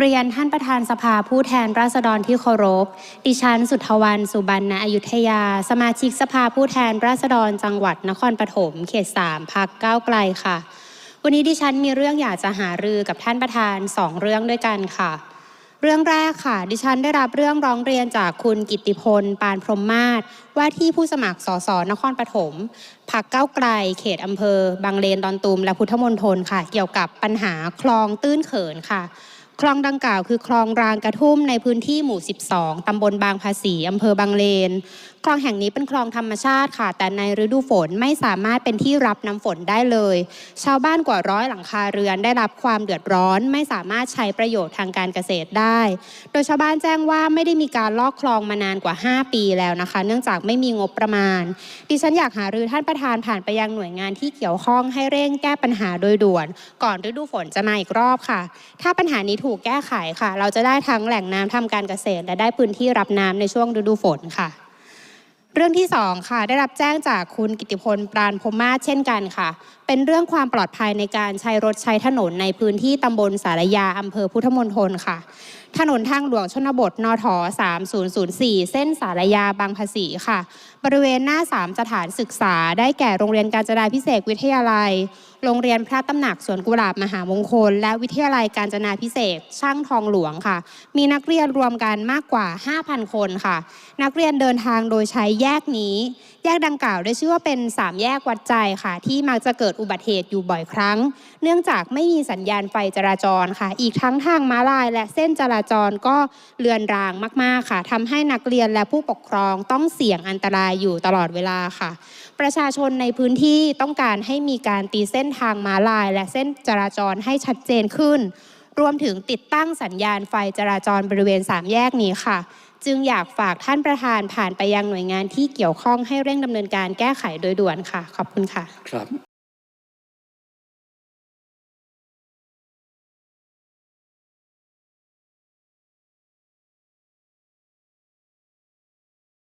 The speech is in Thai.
เรียนท่านประธานสภาผู้แทนราษฎรที่เคารพ ดิฉันสุทธวัน สุบรรณอยุธยา สมาชิกสภาผู้แทนราษฎรจังหวัดนครปฐมเขต3พักก้าวไกลค่ะ วันนี้ดิฉันมีเรื่องอยากจะหารือกับท่านประธานสองเรื่องด้วยกันค่ะ เรื่องแรกค่ะ ดิฉันได้รับเรื่องร้องเรียนจากคุณกิติพล ปานพรหมมาศว่าที่ผู้สมัครสสนครปฐมพักเก้าไกล เขตอำเภอบางเลนดอนตูมและพุทธมณฑลค่ะ เกี่ยวกับปัญหาคลองตื้นเขินค่ะ คลองดังกล่าวคือคลองรางกระทุ่มในพื้นที่หมู่ 12ตำบลบางภาษีอำเภอบางเลน คลองแห่งนี้เป็นคลองธรรมชาติค่ะ แต่ในฤดูฝนไม่สามารถเป็นที่รับน้ำฝนได้เลย ชาวบ้านกว่าร้อยหลังคาเรือนได้รับความเดือดร้อน ไม่สามารถใช้ประโยชน์ทางการเกษตรได้ โดยชาวบ้านแจ้งว่าไม่ได้มีการลอกคลองมานานกว่า 5 ปีแล้วนะคะ เนื่องจากไม่มีงบประมาณ ดิฉันอยากหารือท่านประธานผ่านไปยังหน่วยงานที่เกี่ยวข้องให้เร่งแก้ปัญหาโดยด่วน ก่อนฤดูฝนจะมาอีกรอบค่ะ ถ้าปัญหานี้ถูกแก้ไขค่ะ เราจะได้ทั้งแหล่งน้ำทำการเกษตร และได้พื้นที่รับน้ำในช่วงฤดูฝนค่ะ เรื่องที่สองค่ะ ได้รับแจ้งจากคุณกิติพลปราณพรมาเช่นกันค่ะ เป็นเรื่องความปลอดภัยในการใช้รถใช้ถนนในพื้นที่ตำบลสารยาอำเภอพุทธมณฑลค่ะ ถนนทางหลวงชนบทนท3004 เส้นสารยาบางภาษีค่ะ บริเวณหน้าสามสถานศึกษา ได้แก่โรงเรียนการจนาพิเศษกวิทยาลัย โรงเรียนพระตำหนักสวนกุหลาบมหามงคล และวิทยาลัยการจนาพิเศษช่างทองหลวงค่ะ มีนักเรียนรวมกันมากกว่า 5,000 คนค่ะ นักเรียนเดินทางโดยใช้แยกนี้ แยกดังกล่าวได้ชื่อว่าเป็น 3 แยกวัดใจค่ะ ที่มักจะเกิดอุบัติเหตุอยู่บ่อยครั้ง เนื่องจากไม่มีสัญญาณไฟจราจรค่ะ อีกทั้งทางม้าลาย และเส้นจราจรก็เลือนรางมาก ๆ ค่ะทำให้นักเรียนและผู้ปกครองต้องเสี่ยงอันตรายอยู่ตลอดเวลาค่ะ ประชาชนในพื้นที่ต้องการให้มีการตีเส้นทางม้าลาย และเส้นจราจรให้ชัดเจนขึ้น รวมถึงติดตั้งสัญญาณไฟจราจรบริเวณสามแยกนี้ค่ะ จึงอยากฝากท่านประธานผ่านไปยังหน่วยงานที่เกี่ยวข้องให้เร่งดำเนินการแก้ไขโดยด่วนค่ะ ขอบคุณค่ะ ครับ